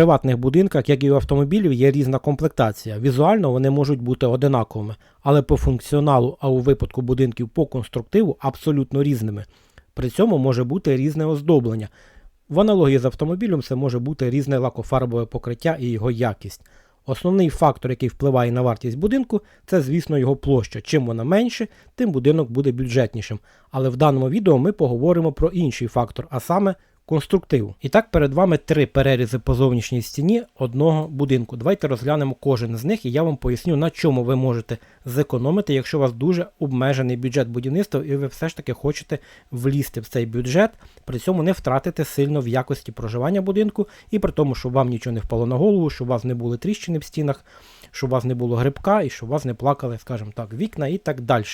приватних будинках, як і у автомобілів, є різна комплектація. Візуально вони можуть бути одинаковими, але по функціоналу, а у випадку будинків по конструктиву абсолютно різними. При цьому може бути різне оздоблення. В аналогії з автомобілем це може бути різне лакофарбове покриття і його якість. Основний фактор, який впливає на вартість будинку, це, звісно, його площа. Чим вона менше, тим будинок буде бюджетнішим. Але в даному відео ми поговоримо про інший фактор, а саме конструктиву. І так перед вами три перерізи по зовнішній стіні одного будинку. Давайте розглянемо кожен з них, і я вам поясню, на чому ви можете зекономити, якщо у вас дуже обмежений бюджет будівництва, і ви все ж таки хочете влізти в цей бюджет, при цьому не втратити сильно в якості проживання будинку, і при тому, щоб вам нічого не впало на голову, щоб у вас не були тріщини в стінах, щоб у вас не було грибка і щоб у вас не плакали, скажімо так, вікна і так далі.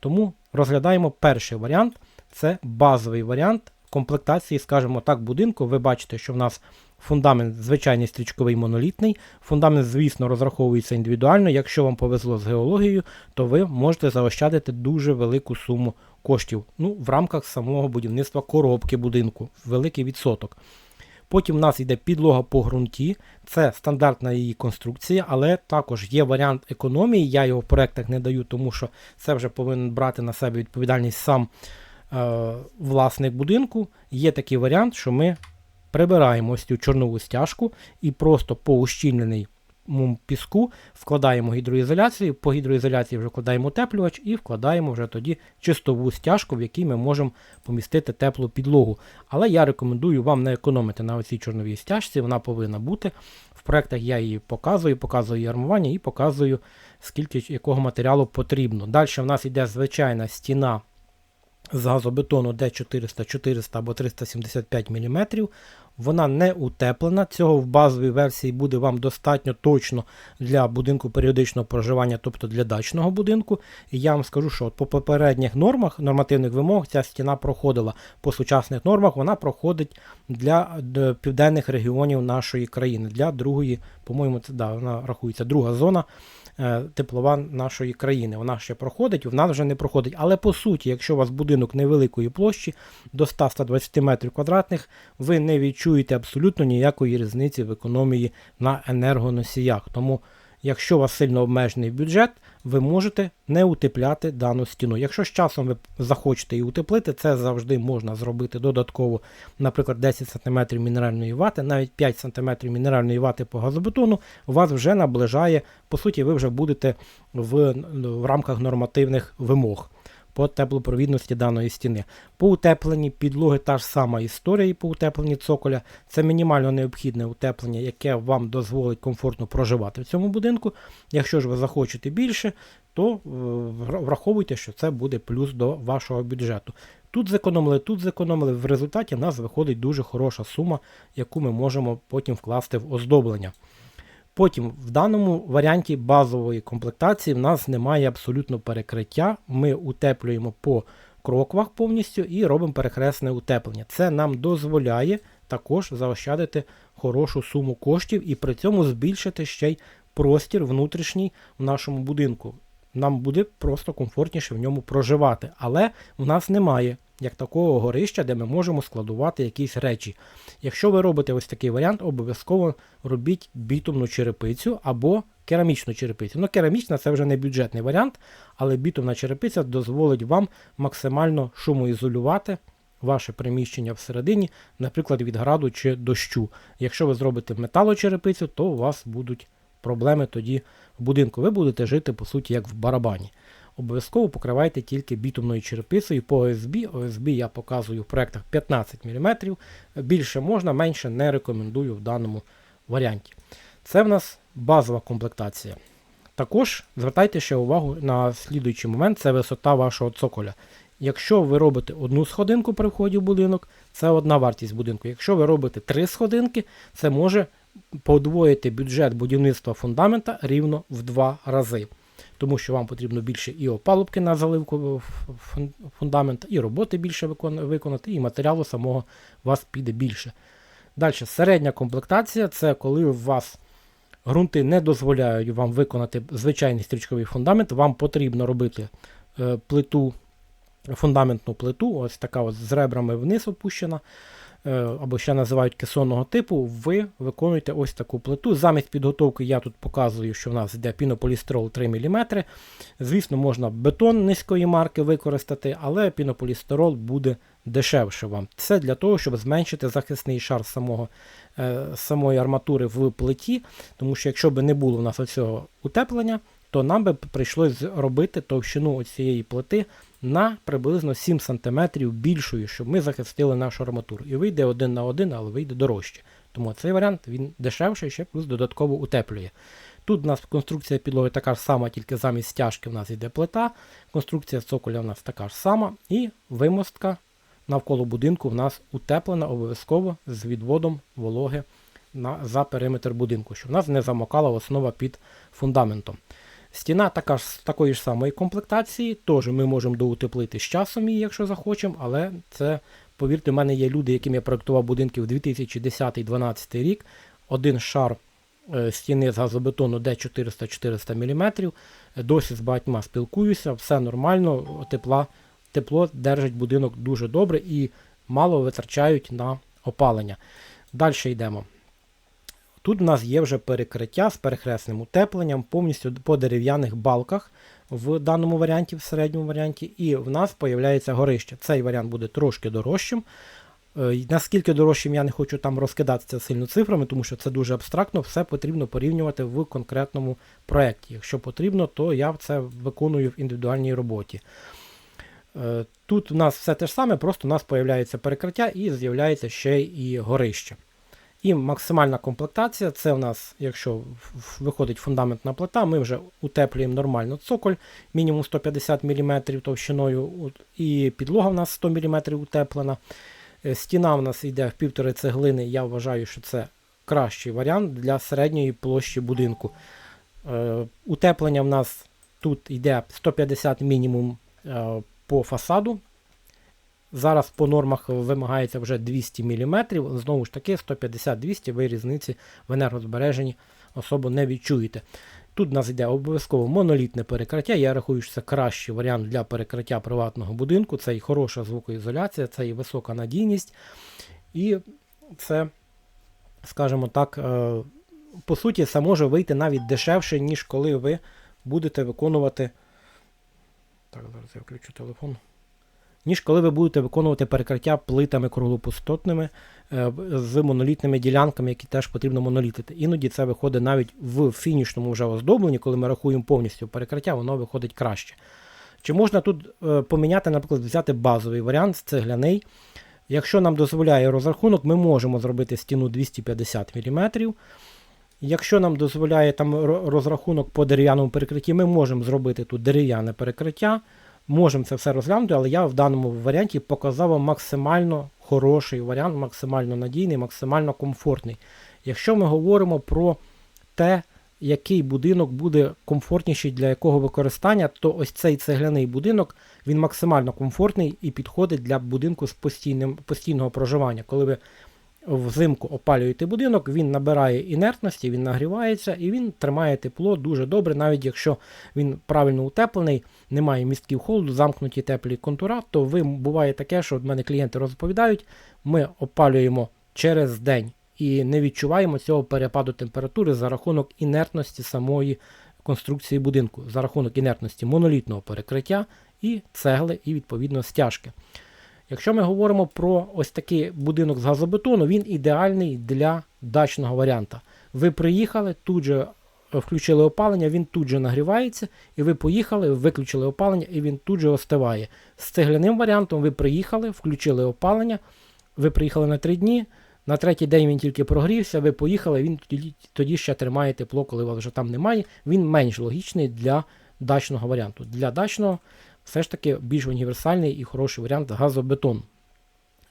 Тому розглядаємо перший варіант. Це базовий варіант комплектації, скажімо так, будинку. Ви бачите, що в нас фундамент звичайний стрічковий монолітний. Фундамент, звісно, розраховується індивідуально. Якщо вам повезло з геологією, то ви можете заощадити дуже велику суму коштів ну, в рамках самого будівництва коробки будинку, великий відсоток. Потім в нас йде підлога по ґрунті, це стандартна її конструкція, але також є варіант економії. Я його в проектах не даю, тому що це вже повинен брати на себе відповідальність сам власник будинку. Є такий варіант, що ми прибираємо ось цю чорнову стяжку і просто по ущільнений піску вкладаємо гідроізоляцію, по гідроізоляції вже вкладаємо утеплювач і вкладаємо вже тоді чистову стяжку, в якій ми можемо помістити теплу підлогу. Але я рекомендую вам не економити на оцій чорновій стяжці, вона повинна бути. В проєктах я її показую, показую її армування і показую, скільки якого матеріалу потрібно. Далі в нас йде звичайна стіна з газобетону Д400, 400 або 375 мм. Вона не утеплена. Цього в базовій версії буде вам достатньо точно для будинку періодичного проживання, тобто для дачного будинку. І я вам скажу, що по попередніх нормах, нормативних вимог, ця стіна проходила по сучасних нормах, вона проходить для південних регіонів нашої країни. Для другої, по-моєму, це да, вона рахується друга зона. Е, теплова нашої країни. Вона ще проходить, в нас вже не проходить. Але по суті, якщо у вас будинок невеликої площі до 100-120 метрів квадратних, ви не відчуєте абсолютно ніякої різниці в економії на енергоносіях. Тому Якщо у вас сильно обмежений бюджет, ви можете не утепляти дану стіну. Якщо з часом ви захочете її утеплити, це завжди можна зробити додатково, наприклад, 10 см мінеральної вати, навіть 5 см мінеральної вати по газобетону, вас вже наближає, по суті, ви вже будете в, в рамках нормативних вимог по теплопровідності даної стіни. По утепленні підлоги та ж сама історія і по утепленні цоколя. Це мінімально необхідне утеплення, яке вам дозволить комфортно проживати в цьому будинку. Якщо ж ви захочете більше, то е, враховуйте, що це буде плюс до вашого бюджету. Тут зекономили, тут зекономили. В результаті в нас виходить дуже хороша сума, яку ми можемо потім вкласти в оздоблення. Потім в даному варіанті базової комплектації в нас немає абсолютно перекриття. Ми утеплюємо по кроквах повністю і робимо перехресне утеплення. Це нам дозволяє також заощадити хорошу суму коштів і при цьому збільшити ще й простір внутрішній в нашому будинку. Нам буде просто комфортніше в ньому проживати. Але в нас немає як такого горища, де ми можемо складувати якісь речі. Якщо ви робите ось такий варіант, обов'язково робіть бітумну черепицю або керамічну черепицю. Ну, керамічна це вже не бюджетний варіант, але бітумна черепиця дозволить вам максимально шумоізолювати ваше приміщення всередині, наприклад, від граду чи дощу. Якщо ви зробите металочерепицю, то у вас будуть проблеми тоді в будинку. Ви будете жити, по суті, як в барабані обов'язково покривайте тільки бітумною черепицею по ОСБ. ОСБ я показую в проєктах 15 мм. Більше можна, менше не рекомендую в даному варіанті. Це в нас базова комплектація. Також звертайте ще увагу на слідуючий момент це висота вашого цоколя. Якщо ви робите одну сходинку при вході в будинок, це одна вартість будинку. Якщо ви робите три сходинки, це може подвоїти бюджет будівництва фундамента рівно в два рази тому що вам потрібно більше і опалубки на заливку фундамента, і роботи більше виконати, і матеріалу самого вас піде більше. Далі, середня комплектація це коли у вас ґрунти не дозволяють вам виконати звичайний стрічковий фундамент, вам потрібно робити е, плиту, фундаментну плиту, ось така ось з ребрами вниз опущена. Е, або ще називають кесонного типу, ви виконуєте ось таку плиту. Замість підготовки я тут показую, що в нас йде пінополістирол 3 мм. Звісно, можна бетон низької марки використати, але пінополістирол буде дешевше вам. Це для того, щоб зменшити захисний шар самого, е, самої арматури в плиті, тому що якщо б не було в нас оцього утеплення, то нам би прийшлось робити товщину цієї плити на приблизно 7 см більшою, щоб ми захистили нашу арматуру. І вийде один на один, але вийде дорожче. Тому цей варіант він дешевший, ще плюс додатково утеплює. Тут у нас конструкція підлоги така ж сама, тільки замість стяжки в нас йде плита, конструкція цоколя в нас така ж сама, і вимостка навколо будинку в нас утеплена обов'язково з відводом вологи на, за периметр будинку, щоб в нас не замокала основа під фундаментом. Стіна така ж, такої ж самої комплектації, теж ми можемо доутеплити з часом її, якщо захочемо, але це, повірте, в мене є люди, яким я проєктував будинки в 2010-2012 рік. Один шар е, стіни з газобетону D400-400 мм. Досі з багатьма спілкуюся, все нормально, тепла, тепло держить будинок дуже добре і мало витрачають на опалення. Далі йдемо. Тут у нас є вже перекриття з перехресним утепленням, повністю по дерев'яних балках в даному варіанті, в середньому варіанті, і в нас з'являється горище. Цей варіант буде трошки дорожчим. Е, Наскільки дорожчим, я не хочу там розкидатися сильно цифрами, тому що це дуже абстрактно, все потрібно порівнювати в конкретному проєкті. Якщо потрібно, то я це виконую в індивідуальній роботі. Е, Тут у нас все те ж саме, просто у нас з'являється перекриття і з'являється ще і горище. І максимальна комплектація це у нас, якщо виходить фундаментна плита, ми вже утеплюємо нормально цоколь, мінімум 150 мм товщиною, і підлога в нас 100 мм утеплена. Е, стіна в нас йде в півтори цеглини. Я вважаю, що це кращий варіант для середньої площі будинку. Е, утеплення в нас тут йде 150 мінімум е, по фасаду. Зараз по нормах вимагається вже 200 мм. Знову ж таки, 150-200 ви різниці в енергозбереженні особо не відчуєте. Тут у нас йде обов'язково монолітне перекриття. Я рахую, що це кращий варіант для перекриття приватного будинку. Це і хороша звукоізоляція, це і висока надійність. І це, скажімо так, е, по суті, це може вийти навіть дешевше, ніж коли ви будете виконувати. Так, зараз я включу телефон ніж коли ви будете виконувати перекриття плитами круглопустотними е, з монолітними ділянками, які теж потрібно монолітити. Іноді це виходить навіть в фінішному вже оздобленні, коли ми рахуємо повністю перекриття, воно виходить краще. Чи можна тут е, поміняти, наприклад, взяти базовий варіант цегляний. Якщо нам дозволяє розрахунок, ми можемо зробити стіну 250 мм. Якщо нам дозволяє там розрахунок по дерев'яному перекритті, ми можемо зробити тут дерев'яне перекриття. Можемо це все розглянути, але я в даному варіанті показав вам максимально хороший варіант, максимально надійний, максимально комфортний. Якщо ми говоримо про те, який будинок буде комфортніший для якого використання, то ось цей цегляний будинок він максимально комфортний і підходить для будинку з постійним, постійного проживання. Коли ви взимку опалюєте будинок, він набирає інертності, він нагрівається і він тримає тепло дуже добре, навіть якщо він правильно утеплений, немає містків холоду, замкнуті теплі контура, то ви буває таке, що в мене клієнти розповідають, ми опалюємо через день і не відчуваємо цього перепаду температури за рахунок інертності самої конструкції будинку, за рахунок інертності монолітного перекриття і цегли, і відповідно стяжки. Якщо ми говоримо про ось такий будинок з газобетону, він ідеальний для дачного варіанта. Ви приїхали, тут же включили опалення, він тут же нагрівається, і ви поїхали, виключили опалення, і він тут же остиває. З цегляним варіантом ви приїхали, включили опалення, ви приїхали на 3 дні. На третій день він тільки прогрівся, ви поїхали, він тоді, тоді ще тримає тепло, коли вас вже там немає. Він менш логічний для дачного варіанту. Для дачного все ж таки більш універсальний і хороший варіант газобетон.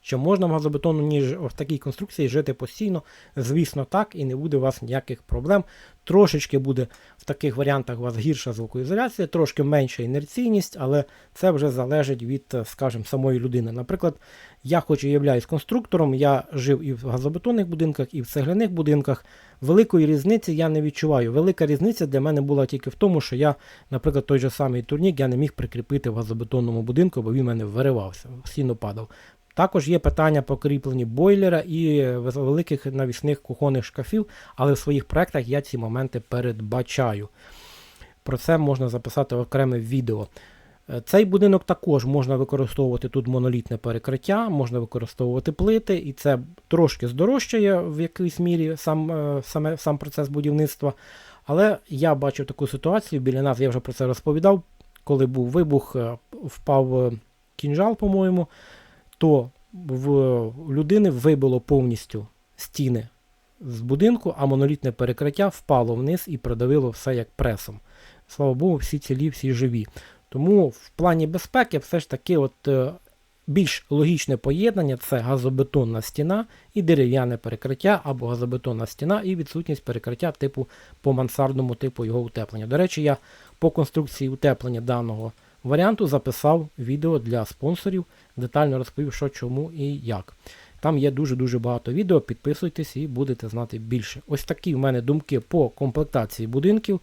Чи можна в газобетону, ніж в такій конструкції жити постійно? Звісно, так, і не буде у вас ніяких проблем. Трошечки буде в таких варіантах у вас гірша звукоізоляція, трошки менша інерційність, але це вже залежить від, скажімо, самої людини. Наприклад, я хоч і являюсь конструктором, я жив і в газобетонних будинках, і в цегляних будинках. Великої різниці я не відчуваю. Велика різниця для мене була тільки в тому, що я, наприклад, той же самий турнік я не міг прикріпити в газобетонному будинку, бо він в мене виривався, сіно падав. Також є питання по кріпленні бойлера і великих навісних кухонних шкафів, але в своїх проектах я ці моменти передбачаю. Про це можна записати окреме відео. Е, Цей будинок також можна використовувати тут монолітне перекриття, можна використовувати плити, і це трошки здорожчає в якійсь мірі сам, е, саме, сам процес будівництва. Але я бачив таку ситуацію біля нас, я вже про це розповідав. Коли був вибух, е, впав е, кінжал, по-моєму, то в людини вибило повністю стіни з будинку, а монолітне перекриття впало вниз і придавило все як пресом. Слава Богу, всі цілі, всі живі. Тому в плані безпеки все ж таки от, е, більш логічне поєднання це газобетонна стіна і дерев'яне перекриття, або газобетонна стіна і відсутність перекриття типу по мансардному типу його утеплення. До речі, я по конструкції утеплення даного варіанту записав відео для спонсорів, детально розповів, що чому і як. Там є дуже-дуже багато відео, підписуйтесь і будете знати більше. Ось такі в мене думки по комплектації будинків.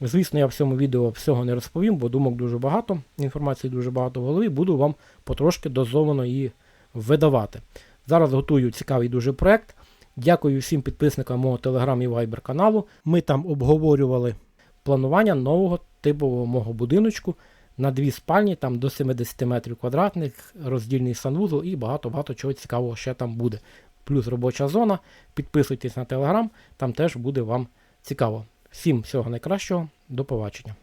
Звісно, я в цьому відео всього не розповім, бо думок дуже багато, інформації дуже багато в голові, буду вам потрошки дозовано її видавати. Зараз готую цікавий дуже проект. Дякую всім підписникам мого телеграм і вайбер каналу. Ми там обговорювали планування нового типового мого будиночку на дві спальні, там до 70 метрів квадратних, роздільний санвузол і багато-багато чого цікавого ще там буде. Плюс робоча зона. Підписуйтесь на телеграм, там теж буде вам цікаво. Всім всього найкращого, до побачення.